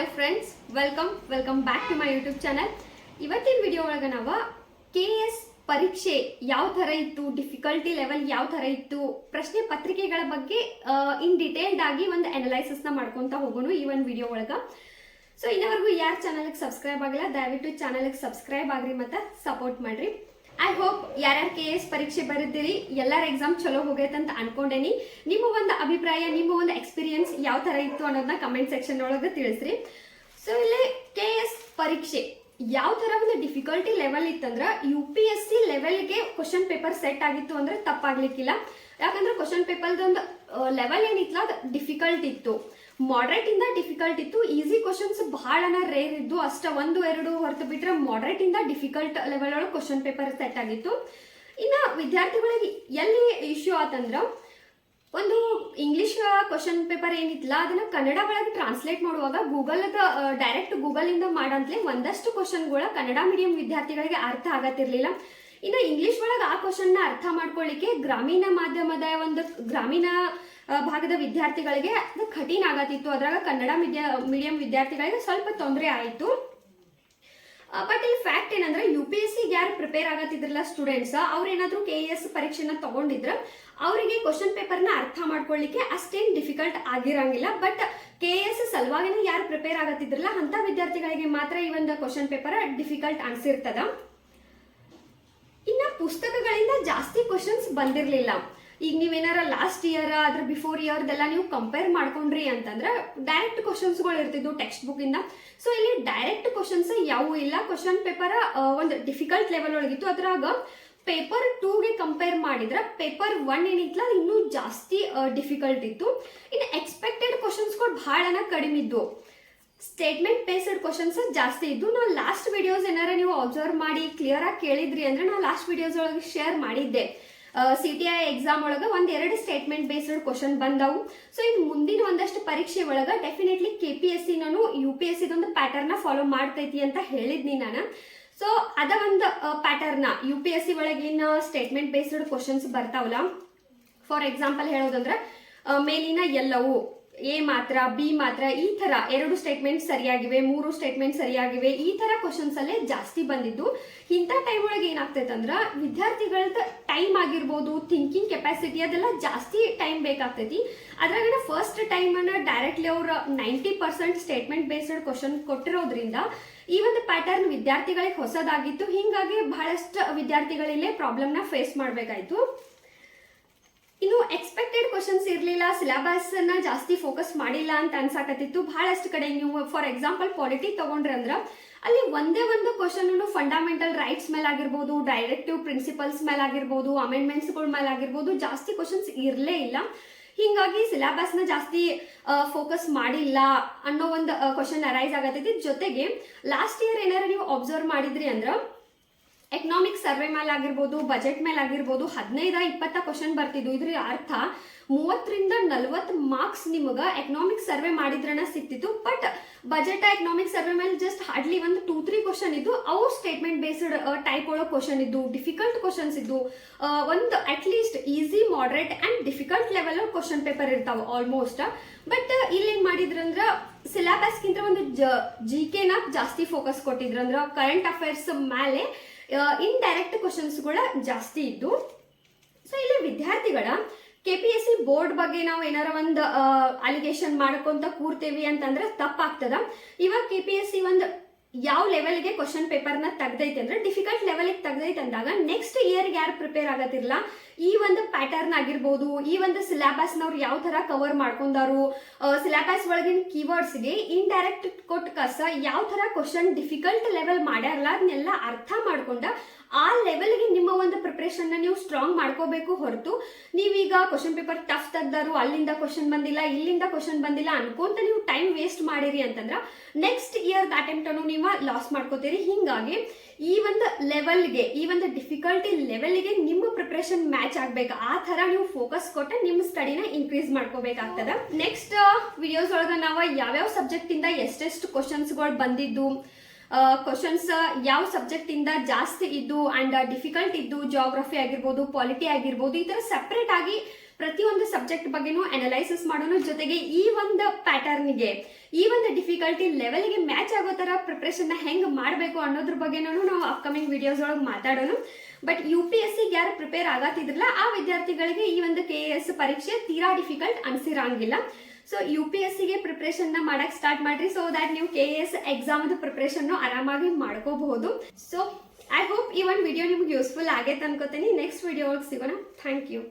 Hello friends welcome welcome back to my YouTube channel ಇವತ್ತಿನ video ಒಳಗೆ ನಾವು K S ಪರೀಕ್ಷೆ ಯಾವ ಥರ ಇತ್ತು ಡಿಫಿಕಲ್ಟಿ ಲೆವೆಲ್ ಯಾವ ಥರ ಇತ್ತು, ಪ್ರಶ್ನೆ ಪತ್ರಿಕೆಗಳ ಬಗ್ಗೆ ಇನ್ ಡಿಟೇಲ್ಡ್ ಆಗಿ ಒಂದು ಅನಲೈಸಿಸ್ನ ಮಾಡ್ಕೊತಾ ಹೋಗೋಣ ಈ ಒಂದು ವಿಡಿಯೋ ಒಳಗೆ. ಸೊ ಇನ್ನವರೆಗೂ ಯಾರು ಚಾನಲ್ಗೆ ಸಬ್ಸ್ಕ್ರೈಬ್ ಆಗಿಲ್ಲ, ದಯವಿಟ್ಟು ಚಾನಲ್ಗೆ ಸಬ್ಸ್ಕ್ರೈಬ್ ಆಗ್ರಿ ಮತ್ತು ಸಪೋರ್ಟ್ ಮಾಡ್ರಿ. ಐ ಹೋಪ್ ಯಾರ್ಯಾರು ಕೆ ಎಸ್ ಪರೀಕ್ಷೆ ಬರೆದಿರಿ ಎಲ್ಲರ ಎಕ್ಸಾಮ್ ಚಲೋ ಹೋಗೈತೆ ಅಂತ ಅನ್ಕೊಂಡೇನಿ. ನಿಮ್ಮ ಒಂದು ಅಭಿಪ್ರಾಯ, ನಿಮ್ಮ ಒಂದು ಎಕ್ಸ್ಪೀರಿಯನ್ಸ್ ಯಾವ ಥರ ಇತ್ತು ಅನ್ನೋದನ್ನ ಕಮೆಂಟ್ ಸೆಕ್ಷನ್ ಒಳಗೆ ತಿಳಿಸ್ರಿ. ಸೊ ಇಲ್ಲಿ ಕೆ ಎಸ್ ಪರೀಕ್ಷೆ ಯಾವ ಥರ ಒಂದು ಡಿಫಿಕಲ್ಟಿ ಲೆವೆಲ್ ಇತ್ತಂದ್ರೆ ಯು ಪಿ ಎಸ್ ಸಿ ಲೆವೆಲ್ಗೆ ಕ್ವಶನ್ ಪೇಪರ್ ಸೆಟ್ ಆಗಿತ್ತು ಅಂದ್ರೆ ತಪ್ಪಾಗ್ಲಿಕ್ಕಿಲ್ಲ. ಯಾಕಂದ್ರೆ ಕ್ವಶನ್ ಪೇಪರ್ದೊಂದು ಲೆವೆಲ್ ಏನಿತ್ತಲ್ಲ ಅದು ಡಿಫಿಕಲ್ಟ್ ಇತ್ತು. ಮಾಡ್ರೇಟ್ ಇಂದ ಡಿಫಿಕಲ್ಟ್ ಇತ್ತು. ಈಸಿ ಕ್ವಶನ್ಸ್ ಬಹಳನ ರೇರ್ ಇದ್ದು ಅಷ್ಟ ಒಂದು, ಎರಡು ಹೊರತು ಬಿಟ್ರೆ ಮಾಡ್ರೇಟ್ ಇಂದ ಡಿಫಿಕಲ್ಟ್ ಲೆವೆಲ್ ಒಳಗೆ ಕ್ವಶನ್ ಪೇಪರ್ ಸೆಟ್ ಆಗಿತ್ತು. ಇನ್ನ ವಿದ್ಯಾರ್ಥಿಗಳಿಗೆ ಎಲ್ಲಿ ಇಶ್ಯೂ ಆತಂದ್ರೆ, ಒಂದು ಇಂಗ್ಲಿಷ್ ಕ್ವಶನ್ ಪೇಪರ್ ಏನಿತ್ತಲ್ಲ ಅದನ್ನ ಕನ್ನಡ ಒಳಗೆ ಟ್ರಾನ್ಸ್ಲೇಟ್ ಮಾಡುವಾಗ ಗೂಗಲ್ ಡೈರೆಕ್ಟ್ ಗೂಗಲ್ ಇಂದ ಮಾಡಂತಲೇ ಒಂದಷ್ಟು ಕ್ವಶನ್ಗಳ ಕನ್ನಡ ಮೀಡಿಯಂ ವಿದ್ಯಾರ್ಥಿಗಳಿಗೆ ಅರ್ಥ ಆಗತ್ತಿರ್ಲಿಲ್ಲ. ಇನ್ನು ಇಂಗ್ಲಿಷ್ ಒಳಗೆ ಆ ಕ್ವಶನ್ನ ಅರ್ಥ ಮಾಡ್ಕೊಳ್ಳಿಕ್ಕೆ ಗ್ರಾಮೀಣ ಮಾಧ್ಯಮದ ಒಂದು, ಗ್ರಾಮೀಣ ಭಾಗದ ವಿದ್ಯಾರ್ಥಿಗಳಿಗೆ ಅದು ಕಠಿಣ ಆಗತ್ತಿತ್ತು. ಅದ್ರಾಗ ಕನ್ನಡ ಮೀಡಿಯ ಮೀಡಿಯಂ ವಿದ್ಯಾರ್ಥಿಗಳಿಗೆ ಸ್ವಲ್ಪ ತೊಂದರೆ ಆಯಿತು. ಬಟ್ ಇಲ್ಲಿ ಫ್ಯಾಕ್ಟ್ ಏನಂದ್ರೆ ಯು ಪಿ ಎಸ್ ಸಿಗೆ ಯಾರು ಪ್ರಿಪೇರ್ ಆಗತ್ತಿದ್ರಲ್ಲ ಸ್ಟೂಡೆಂಟ್ಸ್ ಅವ್ರು ಕೆ ಕೆ ಎಸ್ ಪರೀಕ್ಷೆನ ತಗೊಂಡಿದ್ರ ಅವರಿಗೆ ಕ್ವಶನ್ ಪೇಪರ್ನ ಅರ್ಥ ಮಾಡ್ಕೊಳ್ಳಿಕ್ಕೆ ಅಷ್ಟೇನು ಡಿಫಿಕಲ್ಟ್ ಆಗಿರಂಗಿಲ್ಲ. ಬಟ್ ಕೆ ಎಸ್ ಸಲುವಾಗಿನೂ ಯಾರು ಪ್ರಿಪೇರ್ ಆಗತ್ತಿದ್ರಲ್ಲ ಅಂತ ವಿದ್ಯಾರ್ಥಿಗಳಿಗೆ ಮಾತ್ರ ಈ ಒಂದು ಕ್ವಶನ್ ಪೇಪರ್ ಡಿಫಿಕಲ್ಟ್ ಅನ್ಸಿರ್ತದ. ಪುಸ್ತಕಗಳಿಂದ ಜಾಸ್ತಿ ಕ್ವಶನ್ಸ್ ಬಂದಿರಲಿಲ್ಲ. ಈಗ ನೀವೇನಾರ ಲಾಸ್ಟ್ ಇಯರ್ ಅದ್ರ ಬಿಫೋರ್ ಇಯರ್ದೆಲ್ಲ ನೀವು ಕಂಪೇರ್ ಮಾಡ್ಕೊಂಡ್ರಿ ಅಂತಂದ್ರೆ ಡೈರೆಕ್ಟ್ ಕ್ವಶನ್ಸ್ಗಳು ಇರ್ತಿದ್ವು ಟೆಕ್ಸ್ಟ್ ಬುಕ್ ಇಂದ. ಸೊ ಇಲ್ಲಿ ಡೈರೆಕ್ಟ್ ಕ್ವಶನ್ಸ್ ಯಾವೂ ಇಲ್ಲ. ಕ್ವಶನ್ ಪೇಪರ್ ಒಂದು ಡಿಫಿಕಲ್ಟ್ ಲೆವೆಲ್ ಒಳಗಿತ್ತು ಅದ್ರಾಗ ಪೇಪರ್ ಟೂಗೆ ಕಂಪೇರ್ ಮಾಡಿದ್ರೆ ಪೇಪರ್ ಒನ್ ಏನಿತ್ತಲ್ಲ ಇನ್ನೂ ಜಾಸ್ತಿ ಡಿಫಿಕಲ್ಟ್ ಇತ್ತು. ಇನ್ನು ಎಕ್ಸ್ಪೆಕ್ಟೆಡ್ ಕ್ವಶನ್ಸ್ಗಳು ಭಾಳನ ಕಡಿಮೆ ಇದ್ವು. ಸ್ಟೇಟ್ಮೆಂಟ್ ಬೇಸ್ಡ್ ಕ್ವಶನ್ಸ್ ಜಾಸ್ತಿ ಇದ್ದು ನಾನು ಲಾಸ್ಟ್ ವಿಡಿಯೋಸ್ ಏನಾರ ನೀವು ಅಬ್ಸರ್ವ್ ಮಾಡಿ ಕ್ಲಿಯರ್ ಆಗಿ ಕೇಳಿದ್ರಿ ಅಂದ್ರೆ ನಾನು ಲಾಸ್ಟ್ ವಿಡಿಯೋಸ್ ಒಳಗೆ ಶೇರ್ ಮಾಡಿದ್ದೆ. ಸಿ ಟಿ ಐ ಎಕ್ಸಾಮ್ ಒಳಗೆ ಒಂದ್ ಎರಡು ಸ್ಟೇಟ್ಮೆಂಟ್ ಬೇಸ್ಡ್ ಕ್ವಶನ್ ಬಂದವು. ಸೊ ಇನ್ನು ಮುಂದಿನ ಒಂದಷ್ಟು ಪರೀಕ್ಷೆ ಒಳಗೆ definitely K P S C ನಾನು ಯು ಪಿ ಎಸ್ ಸಿದೊಂದು ಪ್ಯಾಟರ್ನ ಫಾಲೋ ಮಾಡ್ತೈತಿ ಅಂತ ಹೇಳಿದ್ನಿ ನಾನು. ಸೊ ಅದ ಒಂದು pattern U P S C ಒಳಗಿನ ಸ್ಟೇಟ್ಮೆಂಟ್ ಬೇಸ್ಡ್ ಕ್ವಶನ್ಸ್ ಬರ್ತಾವಲ್ಲ. ಫಾರ್ ಎಕ್ಸಾಂಪಲ್ ಹೇಳೋದಂದ್ರೆ ಮೇಲಿನ ಎಲ್ಲವೂ. ಎ ಮಾತ್ರ ಬಿ ಮಾತ್ರ, ಈ ತರ ಎರಡು ಸ್ಟೇಟ್ಮೆಂಟ್ ಸರಿಯಾಗಿವೆ, ಮೂರು ಸ್ಟೇಟ್ಮೆಂಟ್ ಸರಿಯಾಗಿವೆ, ಈ ತರ ಕ್ವಶನ್ಸ್ ಅಲ್ಲೇ ಜಾಸ್ತಿ ಬಂದಿದ್ದು. ಇಂಥ ಟೈಮ್ ಒಳಗೆ ಏನಾಗ್ತೈತೆ ಅಂದ್ರೆ ಟೈಮ್ ಆಗಿರ್ಬೋದು ಥಿಂಕಿಂಗ್ ಕೆಪಾಸಿಟಿ ಅದೆಲ್ಲ ಜಾಸ್ತಿ ಟೈಮ್ ಬೇಕಾಗ್ತೈತಿ. ಅದ್ರಾಗ ಫಸ್ಟ್ ಟೈಮನ್ನು ಡೈರೆಕ್ಟ್ಲಿ ಅವ್ರ ninety percent statement based question ಕೊಟ್ಟಿರೋದ್ರಿಂದ, ಈ ಒಂದು ಪ್ಯಾಟರ್ನ್ ವಿದ್ಯಾರ್ಥಿಗಳಿಗೆ ಹೊಸದಾಗಿತ್ತು. ಹಿಂಗಾಗಿ ಬಹಳಷ್ಟು ವಿದ್ಯಾರ್ಥಿಗಳಿಲ್ಲೇ ಪ್ರಾಬ್ಲಮ್ನ ಫೇಸ್ ಮಾಡಬೇಕಾಯ್ತು. ಇನ್ನು ಎಕ್ಸ್ಪೆಕ್ಟೆಡ್ ಕ್ವಶನ್ಸ್ ಇರಲಿಲ್ಲ ಸಿಲೆಬಸ್ ಅನ್ನ ಜಾಸ್ತಿ ಫೋಕಸ್ ಮಾಡಿಲ್ಲ ಅಂತ ಅನ್ಸಾಕತ್ತಿತ್ತು. ಭಾಳಷ್ಟು ಕಡೆ ನೀವು ಫಾರ್ ಎಕ್ಸಾಂಪಲ್ ಪಾಲಿಟಿ ತಗೊಂಡ್ರೆ ಅಂದ್ರೆ ಅಲ್ಲಿ ಒಂದೇ ಒಂದು ಕ್ವಶನ್ ಫಂಡಮೆಂಟಲ್ ರೈಟ್ಸ್ ಮೇಲೆ ಆಗಿರ್ಬೋದು ಡೈರೆಕ್ಟಿವ್ ಪ್ರಿನ್ಸಿಪಲ್ಸ್ ಮೇಲೆ ಆಗಿರ್ಬೋದು ಅಮೆಂಡ್ಮೆಂಟ್ಸ್ಗಳ ಮೇಲೆ ಆಗಿರ್ಬೋದು ಜಾಸ್ತಿ ಕ್ವಶನ್ಸ್ ಇರಲೇ ಇಲ್ಲ. ಹಿಂಗಾಗಿ ಸಿಲೆಬಸ್ನ ಜಾಸ್ತಿ ಫೋಕಸ್ ಮಾಡಿಲ್ಲ ಅನ್ನೋ ಒಂದು ಕ್ವಶನ್ ಅರೈಸ್ ಆಗತ್ತೈತಿ ಜೊತೆಗೆ ಲಾಸ್ಟ್ ಇಯರ್ ಏನಾರ ನೀವು ಅಬ್ಸರ್ವ್ ಮಾಡಿದ್ರಿ ಅಂದ್ರೆ ಎಕನಾಮಿಕ್ ಸರ್ವೆ ಮೇಲೆ ಆಗಿರ್ಬೋದು ಬಜೆಟ್ ಮೇಲೆ ಆಗಿರ್ಬೋದು ಹದಿನೈದ ಇಪ್ಪತ್ತ ಕ್ವಶನ್ ಬರ್ತಿದ್ವು. ಇದ್ರ ಅರ್ಥ, ಮೂವತ್ತರಿಂದ ನಲ್ವತ್ತು ಮಾರ್ಕ್ಸ್ ನಿಮಗೆ ಎಕನಾಮಿಕ್ ಸರ್ವೆ ಮಾಡಿದ್ರನ ಸಿಕ್ತಿತ್ತು ಬಟ್ ಬಜೆಟ್ ಎಕನಾಮಿಕ್ ಸರ್ವೆ ಮೇಲೆ ಜಸ್ಟ್ ಹಾರ್ಡ್ಲಿ ಒಂದು ಟೂ ತ್ರೀ ಕ್ವಶನ್ ಇದ್ದು, ಅವು ಸ್ಟೇಟ್ಮೆಂಟ್ ಬೇಸ್ಡ್ ಟೈಪ್ ಒಳಗೆ ಕ್ವಶನ್ ಇದ್ದು ಡಿಫಿಕಲ್ಟ್ ಕ್ವಶನ್ಸ್ ಇದ್ದು ಒಂದು at least easy moderate and difficult level question paper ಇರ್ತಾವೆ ಆಲ್ಮೋಸ್ಟ್ ಬಟ್ ಇಲ್ಲಿ ಏನ್ ಮಾಡಿದ್ರಂದ್ರ ಸಿಲೆಬಸ್ಗಿಂತ ಒಂದು ಜಿ ಕೆನ ಜಾಸ್ತಿ ಫೋಕಸ್ ಕೊಟ್ಟಿದ್ರಂದ್ರ ಕರೆಂಟ್ ಅಫೇರ್ಸ್ ಮೇಲೆ ಇನ್ಡೈರೆಕ್ಟ್ ಕ್ವಶನ್ಸ್ಗಳ ಜಾಸ್ತಿ ಇದ್ದು. ಸೊ ಇಲ್ಲಿ ವಿದ್ಯಾರ್ಥಿಗಳ K P S C board ಬಗ್ಗೆ ನಾವು ಏನಾರ ಒಂದು ಅಲಿಗೇಷನ್ ಮಾಡ್ಕೊಂತ ಕೂರ್ತೇವಿ ಅಂತಂದ್ರೆ ತಪ್ಪಾಗ್ತದ. ಇವಾಗ ಕೆ ಪಿ ಎಸ್ ಸಿ ಒಂದು ಯಾವ ಲೆವೆಲ್ಗೆ ಕ್ವಶನ್ ಪೇಪರ್ನ ತೆಗ್ದೈತೆ ಅಂದ್ರೆ ಡಿಫಿಕಲ್ಟ್ ಲೆವೆಲ್ಗೆ ತೆಗ್ದೈತೆ ಅಂದಾಗ ನೆಕ್ಸ್ಟ್ ಇಯರ್ಗೆ ಯಾರು ಪ್ರಿಪೇರ್ ಆಗತ್ತಿರಲ್ಲ ಈ ಒಂದು ಪ್ಯಾಟರ್ನ್ ಆಗಿರ್ಬೋದು, ಈ ಒಂದು ಸಿಲೆಬಸ್ನವ್ರು ಯಾವ ತರ ಕವರ್ ಮಾಡ್ಕೊಂಡಾರು ಸಿಲೆಬಸ್ ಒಳಗಿನ ಕೀವರ್ಡ್ಸ್ಗೆ ಇಂಡೈರೆಕ್ಟ್ ಕೊಟ್ಟ ಕಸ ಯಾವ ತರ ಕ್ವಶನ್ ಡಿಫಿಕಲ್ಟ್ ಲೆವೆಲ್ ಮಾಡ್ಯಾರಲ್ಲ ಅದನ್ನೆಲ್ಲ ಅರ್ಥ ಮಾಡ್ಕೊಂಡ ಆ ಲೆವೆಲ್ಗೆ ನಿಮ್ಮ ಒಂದು ಪ್ರಿಪ್ರೇಷನ್ನ ನೀವು ಸ್ಟ್ರಾಂಗ್ ಮಾಡ್ಕೋಬೇಕು ಹೊರತು ನೀವೀಗ ಕ್ವಶನ್ ಪೇಪರ್ ಟಫ್ ತೆಗ್ದಾರು, ಅಲ್ಲಿಂದ ಕ್ವಶನ್ ಬಂದಿಲ್ಲ, ಇಲ್ಲಿಂದ ಕ್ವಶನ್ ಬಂದಿಲ್ಲ ಅನ್ಕೊಂತ ನೀವು ಟೈಮ್ ವೇಸ್ಟ್ ಮಾಡಿರಿ ಅಂತಂದ್ರೆ ನೆಕ್ಸ್ಟ್ ಇಯರ್ ಅಟೆಂಪ್ಟನ್ನು ನೀವು ಲಾಸ್ ಮಾಡ್ಕೋತೀರಿ. ಹಿಂಗಾಗಿ ಈ ಒಂದು ಲೆವೆಲ್ಗೆ ಈ ಒಂದು ಡಿಫಿಕಲ್ಟಿ ಲೆವೆಲ್ಗೆ ನಿಮ್ಮ ಪ್ರಿಪ್ರೇಷನ್ ಮ್ಯಾಚ್ ಆಗ್ಬೇಕು. ಆ ಥರ ನೀವು ಫೋಕಸ್ ಕೊಟ್ಟು ನಿಮ್ಮ ಸ್ಟಡಿನ ಇನ್ಕ್ರೀಸ್ ಮಾಡ್ಕೋಬೇಕಾಗ್ತದ. ನೆಕ್ಸ್ಟ್ ವಿಡಿಯೋಸ್ ಒಳಗೆ ನಾವು ಯಾವ್ಯಾವ ಸಬ್ಜೆಕ್ಟ್ ಇಂದ ಎಷ್ಟೆಷ್ಟು ಕ್ವಶನ್ಸ್ಗಳು ಬಂದಿದ್ದು ಕ್ವಶನ್ಸ್ ಯಾವ ಸಬ್ಜೆಕ್ಟ್ ಇಂದ ಜಾಸ್ತಿ ಇದ್ದು ಅಂಡ್ ಡಿಫಿಕಲ್ಟ್ ಇದ್ದು ಜೋಗ್ರಫಿ ಆಗಿರ್ಬೋದು ಪಾಲಿಟಿ ಆಗಿರ್ಬೋದು, ಈ ತರ ಸಪ್ರೇಟ್ ಆಗಿ ಪ್ರತಿಯೊಂದು ಸಬ್ಜೆಕ್ಟ್ ಬಗ್ಗೆನೂ ಅನಲೈಸಿಸ್ ಮಾಡೋಣ. ಜೊತೆಗೆ ಈ ಒಂದು ಪ್ಯಾಟರ್ನ್ಗೆ ಈ ಒಂದು ಡಿಫಿಕಲ್ಟಿ ಲೆವೆಲ್ಗೆ ಮ್ಯಾಚ್ ಆಗೋ ಥರ ಪ್ರಿಪ್ರೇಷನ್ನ ಹೆಂಗೆ ಮಾಡಬೇಕು ಅನ್ನೋದ್ರ ಬಗ್ಗೆನೂ ನಾವು ಅಪ್ಕಮಿಂಗ್ ವಿಡಿಯೋಸ್ ಒಳಗೆ ಮಾತಾಡೋಣ. ಬಟ್ ಯು ಪಿ ಎಸ್ ಸಿಗೆ ಯಾರು ಪ್ರಿಪೇರ್ ಆಗತ್ತಿದ್ರಲ್ಲ, ಆ ವಿದ್ಯಾರ್ಥಿಗಳಿಗೆ ಈ ಒಂದು ಕೆ ಎಸ್ ಪರೀಕ್ಷೆ ತೀರಾ ಡಿಫಿಕಲ್ಟ್ ಅನಿಸಿರಂಗಿಲ್ಲ. ಸೊ ಯು ಪಿ ಎಸ್ ಸಿಗೆ ಪ್ರಿಪ್ರೇಷನ್ನ ಮಾಡಕ್ಕೆ ಸ್ಟಾರ್ಟ್ ಮಾಡ್ರಿ ಸೊ ದ್ಯಾಟ್ ನೀವು ಕೆ ಎಸ್ ಎಕ್ಸಾಮ್ದು ಪ್ರಿಪ್ರೇಷನ್ನು ಆರಾಮಾಗಿ ಮಾಡ್ಕೋಬಹುದು. ಸೊ ಐ ಹೋಪ್ ಈ ಒಂದು ವಿಡಿಯೋ ನಿಮ್ಗೆ ಯೂಸ್ಫುಲ್ ಆಗೈತೆ ಅನ್ಕೋತೀನಿ. ನೆಕ್ಸ್ಟ್ ವಿಡಿಯೋ ಒಳಗೆ ಸಿಗೋಣ. Thank you